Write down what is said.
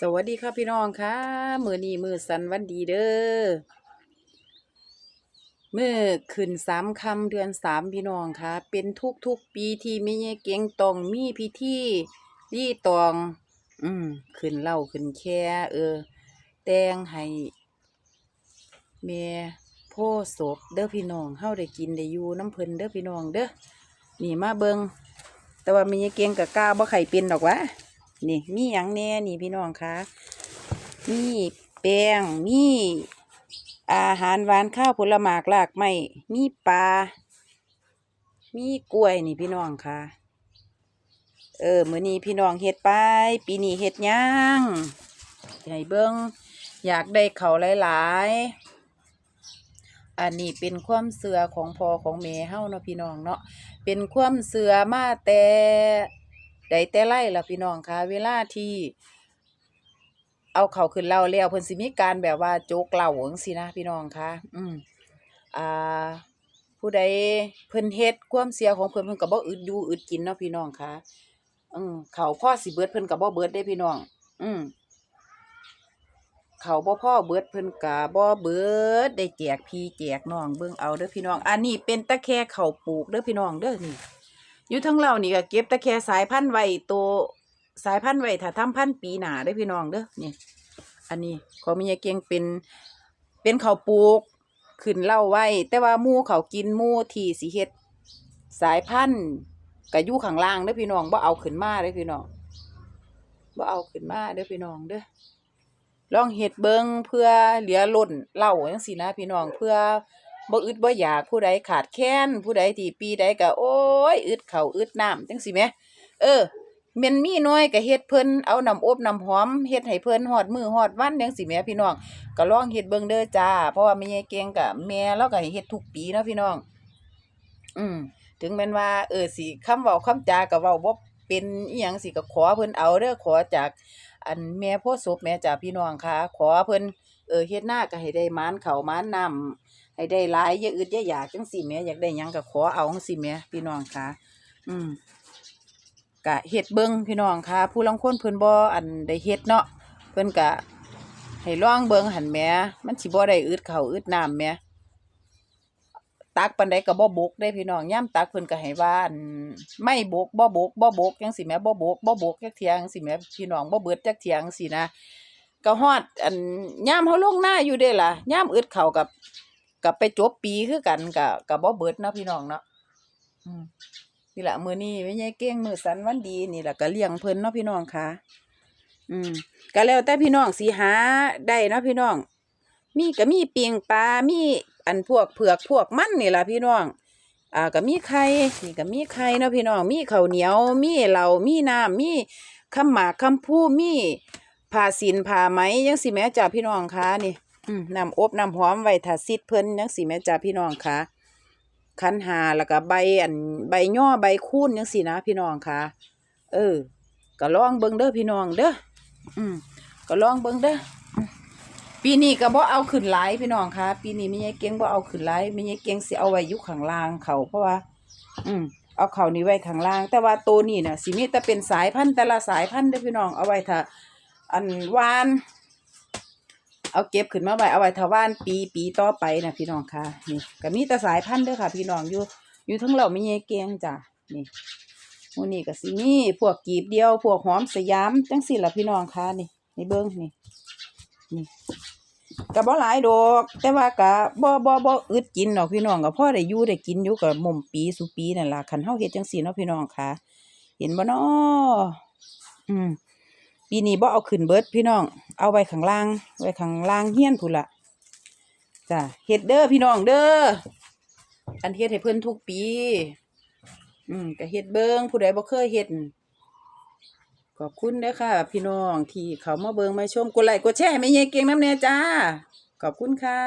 สวัสดีค่ะพี่น้องค่ะมือนี้มือสันวันดีเด้อมือขึ้นสามคำเดือนสามพี่น้องค่ะ เป็นทุกทุกปีที่ไม่ยเก่งตองมีพิธีรี่ตอง อืมขึ้นเหล่าขึ้นแค่เออ แต่งให้แม่โพศพเด้อพี่น้องเฮาได้กินได้อยู่น้ำเพิ่นเด้อพี่น้องเด้อนี่มาเบิงแต่ว่ามีเก่งกับกล้าบ่ไข่เป็นดอกวะ นี่มีหยังแน่นี่พี่น้องคะมีแป้งมีอาหารหวานข้าวผลหมากลากไม้มีปลา มีกล้วยนี่พี่น้องค่ะ เออมื้อนี้พี่น้องเฮ็ดไป ปีนี้เฮ็ดหยังให้เบิ่งอยากได้เขาหลายๆ อันนี้เป็นความเสือของพอของแม่เฮ้าเนาะพี่น้องเนาะเป็นความเสือมาแต่ ใดแต่ไล่ะพี่น้องคะเวลาที่ เอาเขาขึ้นเล่าแล้วเพิ่นสิมีการแบบว่าโจกเล่าจังซี่นะพี่น้องคะอืมอ่าผู้ใดเพิ่นเฮ็ดความเสียของเพิ่นเพิ่นก็บ่อึดอยู่อึดกินเนาะพี่น้องคะอืมเขาพ่อสิเบิดเพิ่นก็บ่เบิดได้พี่น้อง อืมเขาบ่พ่อเบิดเพิ่นก็บ่เบิดได้แจกพี่แจกน้องเบิ่งเอาเด้อพี่น้อง อันนี้เป็นตะแคเขาปลูกเด้อพี่น้องเด้อนี่ อยู่ทั้งเรานี่ก็เก็บตะแคสายพันธุ์ไว้ตัวสายพันธุ์ไว้ถ้าทำพันธุ์ปีหนาเด้พี่น้องเด้อนี่ อันนี้ของมียาเกียงเป็นเป็นเขาปลูกขึ้นเล่าไว้ แต่ว่ามูเขากินมูที่สิเฮ็ดสายพันธุ์ก็อยู่ข้างล่างเด้อพี่น้องบ่เอาขึ้นมาเด้อพี่น้องบ่เอาขึ้นมาเด้อพี่น้องเด้อลองเฮ็ดเบิ่งเพื่อเหลือล้นเล่าจังซี่นะพี่น้องเพื่อ บ่อึดบ่อยากผู้ใดขาดแคลนผู้ใดที่ปีใดก็โอ้ยอึดเข้าอึดน้ำจังซี่แหมเออแม่นมีน้อยก็เฮ็ดเพิ่นเอาน้ำอบน้ำหอมเฮ็ดให้เพิ่นฮอดมือฮอดวันจังซี่แหมพี่น้องก็ลองเฮ็ดเบิ่งเด้อจ้า เพราะว่าแม่ยเก่งก็แม่เราก็ให้เฮ็ดทุกปีเนาะพี่น้อง อืมถึงแม้นว่าเออสิคำเว้าคำจาก็เว้าบ่เป็นอีหยังสิก็ขอเพิ่นเอาเด้อขอจาก อันแม่พธิ์ศพแม่จ้าพี่น้องค่ะ ขอเพิ่น เออเฮ็ดหน้าก็ให้ได้มานเขามานน้ำให้ได้หลายอย่าอึดอย่าอยากจังซี่แหมอยากได้หยังก็ขอเอาจังซี่แหมพี่น้องค่ะอืมกะเฮ็ดเบิ่งพี่น้องค่ะ ผู้ลางคนเพิ่นบ่อันได้เฮ็ดเนาะเพิ่นกะให้ลองเบิ่งหันแหมมันสิบ่ได้อึดเข้าอึดน้ำแหมตักปานใดก็บ่บกได้พี่น้องย่ํตักเพิ่นก็ให้ว่าอันไม่บกบ่บกบ่บกจังซี่แหมบ่บกบ่บกจักเที่ยจังซี่แหมพี่น้องบ่เบิดจักเที่ยจังซี่นะ ก็ฮอดอันยามเฮาลงหน้าอยู่เด้ล่ะยามอึดเข้ากับกับไปจบปีคือกันก็ก็บ่เบิดเนาะพี่น้องเนาะอืมนี่แหละมือนี้ไม่ใช่เก้งมือสันวันดีนี่แหละก็เลี้ยงเพิ่นเนาะพี่น้องค่ะอืมก็แล้วแต่พี่น้องสิหาได้เนาะพี่น้อง มีก็มีเปียงปลา มีอันพวกเผือกพวกมันนี่ล่ะพี่น้อง อ่าก็มีไข่นี่ก็มีไข่เนาะพี่น้อง มีข้าวเหนียว มีเหล้ามีน้ำมีคำหมากคำพูมี ผ้าสินผ้าไหมยังสิแม่จ้าพี่น้องค่ะนี่อืมน้ำอบน้ำหอมไว้ถ้าซิดเพิ่นยังสิแม่จ้าพี่น้องค่ะคันหาแล้วก็ใบอันใบย่อใบคูนจังซี่นะพี่น้องค่ะเออ ก็ลองเบิ่งเด้อพี่น้องเด้ออืมก็ลองเบิ่งเด้ออืมปีนี้ก็บ่เอาขึ้นหลายพี่น้องค่ะปีนี้แม่ยายเก่งบ่เอาขึ้นหลายแม่ยายเก่งสิเอาไว้อยู่ข้างล่างเขาเพราะว่า อืมเอาเขานี่ไว้ข้างล่าง แต่ว่าตัวนี้น่ะสิมีแต่เป็นสายพันธุ์แต่ละสายพันธุ์เด้อพี่น้องเอาไว้ถ้า อันวาน เอาเก็บขึ้นมาไว้เอาไว้ถาวานปีปีต่อไปนะพี่น้องค่ะ นี่ก็มีแต่สายพันธุ์ด้อค่ะ พี่น้องอยู่อยู่ทั้งเราไม่เยเกียงจ้ะนี่มูนี่ก็สิมีพวกกีบเดียว พวกหอมสยามจังสิละพี่น้องค่ะนี่นี่เบิ้งนี่นี่ก็บ่หลายดอกแต่ว่าก็บ่บ่บ่อึดกินดอกพี่น้องก็พอได้อยู่ได้กินอยู่กับมุมปีสุปีนั่นล่ะคันเฮาเฮ็ดจังซี่เนาะพี่น้องค่ะ เห็นบ่น้ออืม ปีนี้บ่เอาขึ้นเบิดพี่น้อง เอาไว้ข้างล่าง ไว้ข้างล่างเฮี้ยนพุ่นละจ้ะเฮ็ดเด้อพี่น้องเด้อ อันเฮ็ดให้เพิ่นทุกปี อืมก็เฮ็ดเบิ่งผู้ใดบ่เคยเฮ็ดขอบคุณเด้อค่ะ พี่น้องที่เขามาเบิ่งมาชมกดไลค์กดแชร์ให้แม่ยายเก่งน้ำแน่จ้า ขอบคุณค่ะ